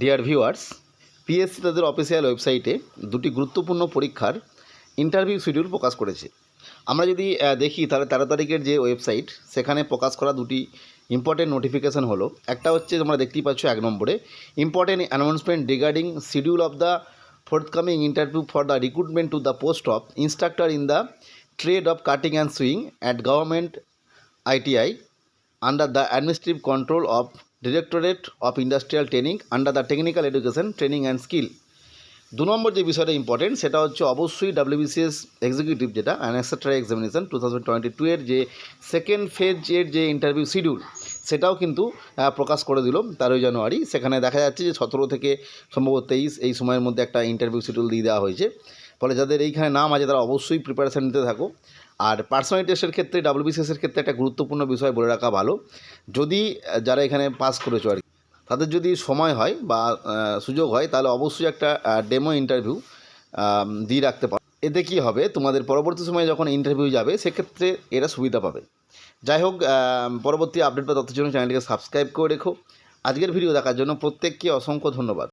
Deer viewers PSC তাদের official ওয়েবসাইটে দুটি গুরুত্বপূর্ণ পরীক্ষার ইন্টারভিউ শিডিউল প্রকাশ করেছে। আমরা যদি দেখি তাহলে তেরো তারিখের যে ওয়েবসাইট সেখানে প্রকাশ করা দুটি ইম্পর্টেন্ট নোটিফিকেশন হলো। একটা হচ্ছে তোমরা দেখতেই পাচ্ছ এক নম্বরে important announcement regarding schedule of the forthcoming interview for the recruitment to the post of instructor in the trade of cutting and sewing at government ITI under the administrative control of Directorate of industrial training under the Technical Education training and skill দু নম্বর যে বিষয়টা important সেটা হচ্ছে অবশ্যই WBCS executive যেটা and etcetera examination two thousand twenty two এর যে সেকেন্ড ফেজের যে ইন্টারভিউ শিডিউল সেটাও কিন্তু প্রকাশ করে দিল তেরোই জানুয়ারি। সেখানে দেখা যাচ্ছে যে সতেরো থেকে সম্ভবত তেইশ এই সময়ের মধ্যে একটা ইন্টারভিউ শিডিউল দিয়ে দেওয়া হয়েছে। ফলে যাদের এইখানে নাম আছে তারা অবশ্যই প্রিপারেশান নিতে থাকো। আর পার্সোনাল টেস্টের ক্ষেত্রে ডাব্লিউবিসিএসের ক্ষেত্রে একটা গুরুত্বপূর্ণ বিষয় বলে রাখা ভালো। যদি যারা এখানে পাস করেছ আর তাদের যদি সময় হয় বা সুযোগ হয়, তাহলে অবশ্যই একটা ডেমো ইন্টারভিউ দিয়ে রাখতে পারো। এতে কী হবে, তোমাদের পরবর্তী সময়ে যখন ইন্টারভিউ যাবে, সেক্ষেত্রে এরা সুবিধা পাবে। যাই হোক পরবর্তী আপডেট বা তথ্যের জন্য চ্যানেলটিকে সাবস্ক্রাইব করে রেখো। আজকের ভিডিও দেখার জন্য প্রত্যেককে অসংখ্য ধন্যবাদ।